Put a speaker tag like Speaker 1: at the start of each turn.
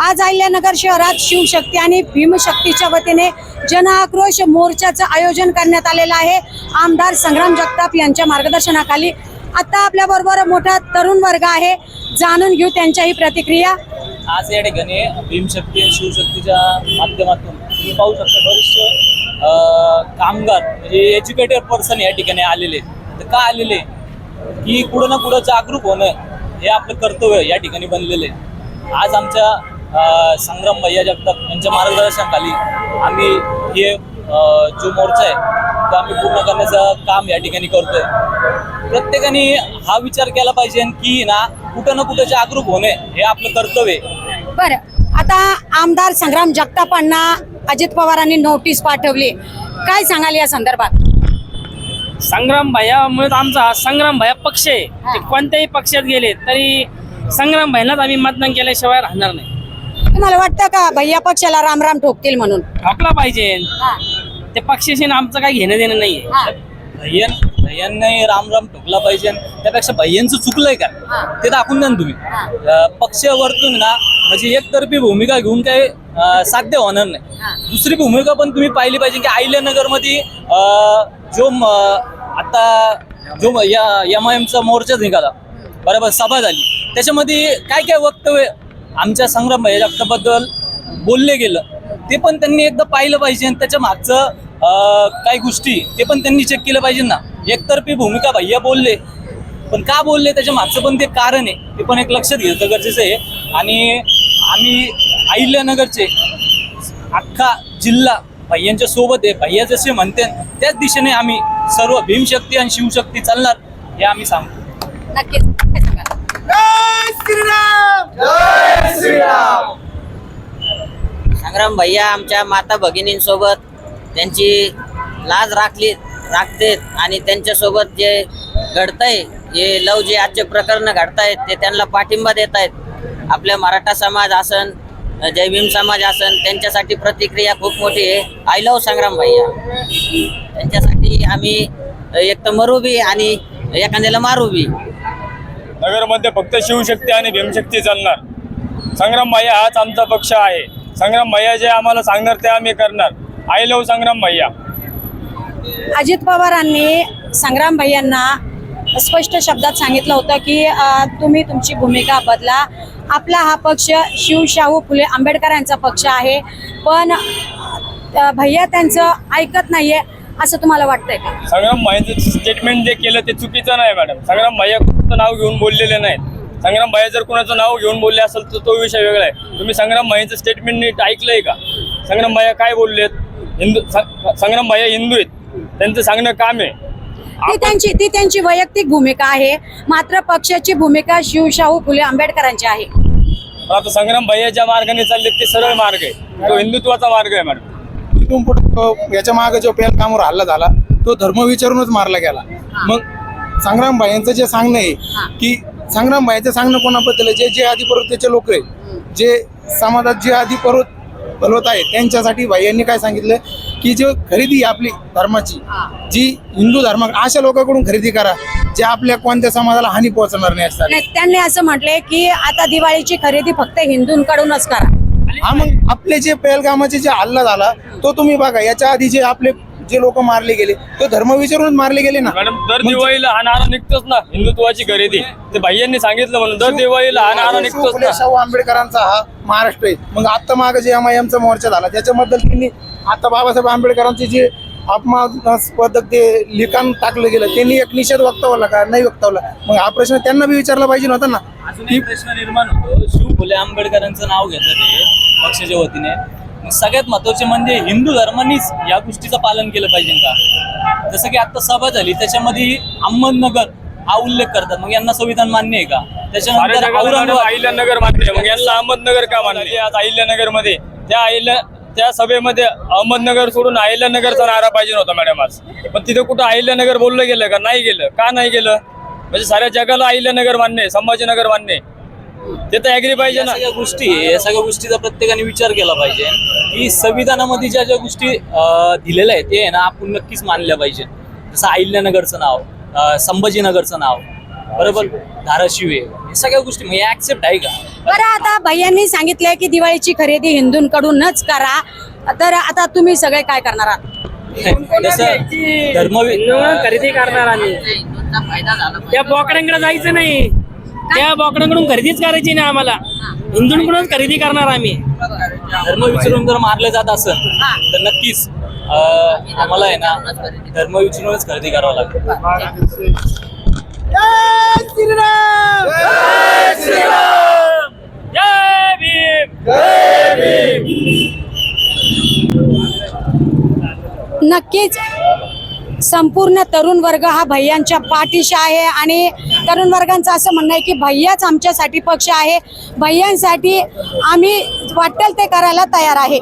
Speaker 1: आज अहिल्यानगर शहरात शिवशक्ती आणि भीमशक्तीच्या वतीने जनआक्रोश मोर्चाचं आयोजन करण्यात आलेलं आहे. आमदार संग्राम जगताप यांच्या मार्गदर्शनाखाली आता आपल्या बरोबर मोठा तरुण वर्ग आहे. जाणून घेऊ त्यांच्याही प्रतिक्रिया.
Speaker 2: आज या ठिकाणी भीमशक्ती आणि शिवशक्तीच्या माध्यमातून तुम्ही पाहू शकता बरेचसे कामगार म्हणजे एज्युकेटेड पर्सन या ठिकाणी आलेले तर का आलेले? की कुठं ना कुठं जागरूक होणं हे आपलं कर्तव्य या ठिकाणी बनलेलं आहे. आज आमच्या संग्राम भैया जगताप यांच्या मार्गदर्शनाखाली आम्ही हे जो मोर्चा आहे तो आम्ही पूर्ण करण्याचं काम या ठिकाणी करतोय. प्रत्येकाने हा विचार केला पाहिजे की ना कुठं ना कुठं जागरूक होणे हे आपलं कर्तव्य आहे.
Speaker 1: बरं आता आमदार संग्राम जगतापांना अजित पवारांनी नोटीस पाठवली. काय सांगाल या संदर्भात?
Speaker 3: संग्राम भैयामुळे आमचा हा संग्राम भैया पक्ष आहे. ते कोणत्याही पक्षात गेले तरी संग्राम भैयालाच आम्ही मतदान केल्याशिवाय राहणार नाही.
Speaker 1: तुम्हाला वाटतं का भैया पक्षाला रामराम ठोकतील म्हणून?
Speaker 3: ठोकला पाहिजे. ते पक्षाशी ना आमचं काही घेणं देणं नाहीये.
Speaker 2: भैयन भैयांनाही राम राम ठोकला पाहिजे. त्यापेक्षा भैयांचं चुकलंय का? ते दाखवून द्या ना तुम्ही. अं, पक्ष वरतून ना म्हणजे एकतर्फी भूमिका घेऊन काही अं, साध्य होणार नाही. दुसरी भूमिका पण तुम्ही पाहिली पाहिजे की अहिल्यानगरमध्ये जो म- आता जो या एम आय एमचा मोर्चा निघाला. बरोबर सभा झाली. त्याच्यामध्ये काय काय वक्तव्य आमच्या संग्राम जगताबद्दल बोलले गेलं ते पण त्यांनी एकदा पाहिलं पाहिजे आणि त्याच्या मागचं काही गोष्टी ते पण त्यांनी चेक केलं पाहिजे ना. एकतर्फी भूमिका भैया बोलले. पण का बोलले? त्याच्या मागचं पण ते कारण आहे. ते पण एक लक्षात घेतलं गरजेचं आहे. आणि आम्ही अहिल्यानगरचे अख्खा जिल्हा भैयांच्या सोबत आहे. भैया जसे म्हणते त्याच दिशेने आम्ही सर्व भीमशक्ती आणि शिवशक्ती चालणार हे आम्ही सांगतो.
Speaker 1: नक्कीच. काय
Speaker 4: भैया आमच्या माता भगिनींसोबत त्यांची लाज राखली राखतेत आणि त्यांच्यासोबत जे घडतंय हे लव जे आजचे प्रकरण घडतायत ते त्यांना पाठिंबा देत आहेत आपल्या मराठा समाज आसन जय भीम समाज आसन त्यांच्यासाठी प्रतिक्रिया खूप मोठी आहे. आय लव संग्राम भैया. त्यांच्यासाठी आम्ही एक तर मरू बी आणि एखाद्याला मारू बी
Speaker 5: नगरमध्ये फक्त शिवशक्ती आणि भीमशक्ती चालणार. संग्राम भैया हाच आमचा पक्ष आहे. संग्राम भैया जे आम्हाला सांगणार ते आम्ही करणार. आय लव संग्राम भैया
Speaker 1: अजित पवारांनी संग्राम भैयांना स्पष्ट शब्दात सांगितलं होतं की अ, तुम्ही तुमची भूमिका बदला. आपला हा पक्ष शिवशाहू फुले आंबेडकरांचा पक्ष आहे. पण अ, भैया त्यांचं ऐकत नाहीये असं तुम्हाला वाटतंय का?
Speaker 5: संग्राम भैयाचं स्टेटमेंट जे केलं ते चुकीचं नाही मॅडम संग्राम भैया नाव घेऊन बोललेले नाहीत. संग्राम भैया जर कुणाचं नाव घेऊन बोलले असेल तर तो विषय वेगळा आहे. तुम्ही संग्राम भैयाचं स्टेटमेंट नीट ऐकलंय का? संग्राम भैया काय बोललेत? हिंदू संग्राम भैया हिंदू आहेत. त्यांचं सांगणं काम आहे.
Speaker 1: ती त्यांची ती त्यांची वैयक्तिक भूमिका आहे. मात्र पक्षाची भूमिका शिवशाहू फुले आंबेडकरांची आहे.
Speaker 5: आता संग्राम भैया ज्या मार्गाने चालले ते सरळ मार्ग आहे. तो हिंदुत्वाचा मार्ग आहे मॅडम.
Speaker 6: तिथून पुढे याच्या मागे जो पेलकामवर हल्ला झाला तो धर्म विचारूनच मारला गेला. मग संग्राम भाईंचं जे सांगणं आहे की संग्राम भाईचं सांगणं कोणाबद्दल. आहे? जे जे आधी पर्वताचे लोक आहे जे समाजात जे आधी पर्वत पर्वत आहे त्यांच्यासाठी भाईयांनी काय सांगितलं? की जो खरेदी आहे आपली धर्माची जी हिंदू धर्म अशा लोकांकडून खरेदी करा जे आपल्या कोणत्या समाजाला हानी पोहोचणार नाही असतात.
Speaker 1: त्यांनी असं म्हटलंय की आता दिवाळीची खरेदी फक्त हिंदूंकडूनच करा.
Speaker 6: हा मग आपले जे पेलगामाचे जे हल्ला झाला तो तुम्ही बघा. याच्या आधी जे आपले जे लोक मारले गेले तो धर्म विचारूनच मारले गेले ना.
Speaker 5: मॅडम दर दिवाळीला हा नारा निघतोच ना हिंदुत्वाची खरेदी. ते भाईयांनी सांगितलं म्हणून दर दिवाळीला हा नारा निघतोच
Speaker 6: फुले
Speaker 5: ना.
Speaker 6: शाहू आंबेडकरांचा हा महाराष्ट्र आहे. मग आता मागे जे एम आय एमचा मोर्चा झाला त्याच्याबद्दल त्यांनी आता बाबासाहेब आंबेडकरांचे जे अपमानास्पद ते लिखाण टाकलं गेलं त्यांनी एक निषेध वक्तवला का? नाही वक्तवला. मग हा प्रश्न त्यांना बी विचारला पाहिजे नव्हता ना.
Speaker 2: अजून एक प्रश्न निर्माण होतो. शिव फुले आंबेडकरांचं नाव घेतलं ते पक्षाच्या वतीने. सगळ्यात महत्त्वाचे म्हणजे हिंदू धर्मानीच या गोष्टीचं पालन केलं पाहिजे का? जसं की आता सभा झाली त्याच्यामध्ये अहमदनगर हा उल्लेख करतात. मग यांना संविधान मान्य आहे का? त्याच्यानंतर
Speaker 5: अहिल्यानगर मान्य. मग यांना अहमदनगर का मानले आज अहिल्यानगरमध्ये त्या अहिल्या त्या सभेमध्ये अहमदनगर सोडून अहिल्यानगरचा नारा पाहिजे नव्हता मॅडम आज. पण तिथे कुठं अहिल्यानगर बोललं गेलं का? नाही गेलं. का नाही गेलं? म्हणजे साऱ्या जगाला अहिल्यानगर मान्य आहे संभाजीनगर मान्य आहे. ते तर ऍग्री पाहिजे ना.
Speaker 2: सगळ्या गोष्टी या सगळ्या गोष्टीचा प्रत्येकाने विचार केला पाहिजे. की संविधानामध्ये ज्या ज्या गोष्टी अं, दिलेल्या आहेत ते आहे ना आपण नक्कीच मानल्या पाहिजे. जसं अहिल्यानगरचं नाव अं, संभाजीनगरचं नाव बरोबर? धाराशिव आहे. हे सगळ्या गोष्टी म्हणजे ऍक्सेप्ट आहे का?
Speaker 1: बरं आता भैयांनी सांगितलंय की दिवाळीची खरेदी हिंदूंकडूनच करा. तर आता तुम्ही सगळे काय करणार आहात?
Speaker 2: जसं धर्म
Speaker 3: खरेदी करणार आम्ही.
Speaker 4: फायदा झाला
Speaker 3: त्या बोकड्यांकडे जायचं नाही. त्या बोकड्यांकडून खरेदीच करायची नाही आम्हाला. हिंदूंकडूनच खरेदी करणार आम्ही.
Speaker 2: धर्म विचारून जर मारले जात असेल तर नक्कीच अं, आम्हाला आहे ना धर्म विचारूनच खरेदी करावं लागेल
Speaker 3: जय भीम!
Speaker 1: नक्कीच. संपूर्ण तरुण वर्ग हा भैयांच्या पाठीशी आहे आणि तरुण वर्गांचं असं म्हणणं आहे की भैयाच आमच्यासाठी पक्ष आहे. भैयांसाठी आम्ही वाटेल ते करायला तयार आहे.